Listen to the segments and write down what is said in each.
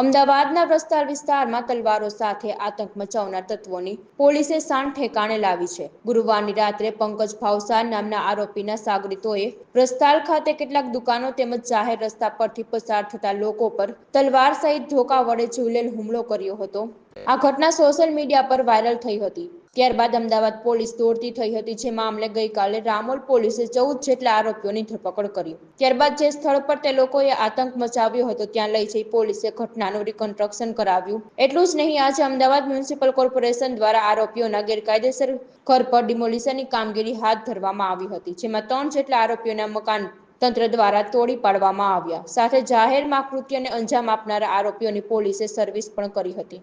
અમદાવાદના પ્રસ્તાર વિસ્તારમાં તલવારો સાથે આતંક મચાવનાર તત્વોની પોલીસે શાન ઠેકાણે લાવી છે. ગુરુવારની રાત્રે પંકજ ભાવસાર નામના આરોપીના સાગરીતોએ પ્રસ્તાર ખાતે કેટલાક દુકાનો તેમજ જાહેર રસ્તા પરથી પસાર થતા લોકો પર તલવાર સહિત ધોકા વડે જીવલેણ હુમલો કર્યો હતો. આ ઘટના સોશિયલ મીડિયા પર વાયરલ થઈ હતી. ત્યારબાદ અમદાવાદ પોલીસ દોડતી થઈ હતી, જે મામલે ગઈકાલે રામોલ પોલીસે ચૌદ જેટલા આરોપીઓની ધરપકડ કરી. ત્યારબાદ જે સ્થળ પર તે લોકોએ આતંક મચાવ્યો હતો, ત્યાં લઈ જઈ પોલીસે ઘટનાનું રિકન્સ્ટ્રક્શન કરાવ્યું. એટલું જ નહીં, આજે અમદાવાદ મ્યુનિસિપલ કોર્પોરેશન દ્વારા આરોપીઓના ગેરકાયદેસર ઘર પર ડિમોલિશનની કામગીરી હાથ ધરવામાં આવી હતી, જેમાં ત્રણ જેટલા આરોપીઓના મકાન તંત્ર દ્વારા તોડી પાડવામાં આવ્યા. સાથે જાહેરમાં કૃત્યને અંજામ આપનારા આરોપીઓની પોલીસે સર્વિસ પણ કરી હતી.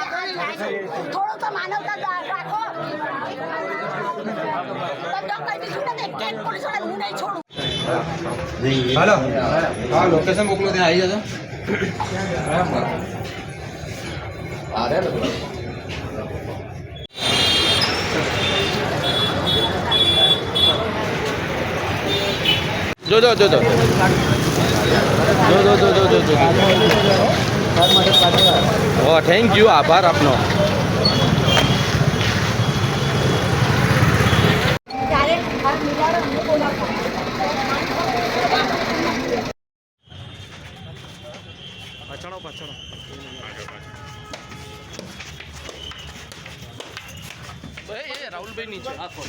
થોડું તો માનવતા રાખો ડોક્ટર બીજું એક કેટ પોલીસ હું. નહીં છોડું હાલો હા લોકેશન મોકલો ત્યાં આવી જજો જો જો જો જો જો જો જો જો જો જો ઓ થેન્ક યુ આભાર આપનો રાહુલભાઈ નીચે આખો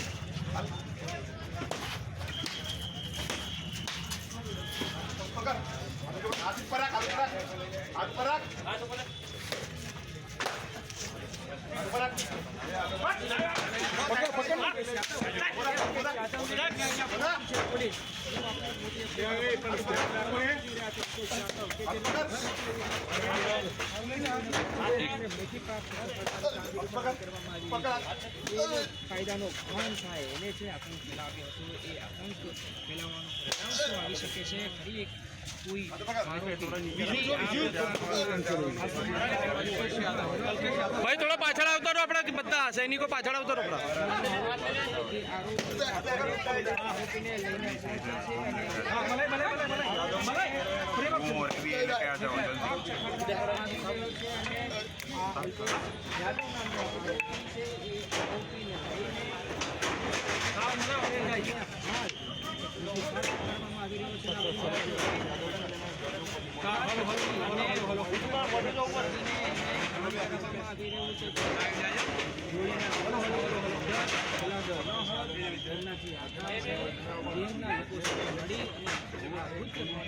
હાથ ઉપર રાખ હાથ ઉપર રાખ હાથ ઉપર રાખ પકડ પકડ. કાયદાનો ભંગ થાય, એને જે આતંક ફેલાવ્યો હતો, એ આતંક ફેલાવવાનો પરિણામ આવી શકે છે? ફરી એક ભાઈ થોડા પાછળ આવતો રહો આપણે બધા સૈનિકો પાછળ આવતો રહો આપણા છે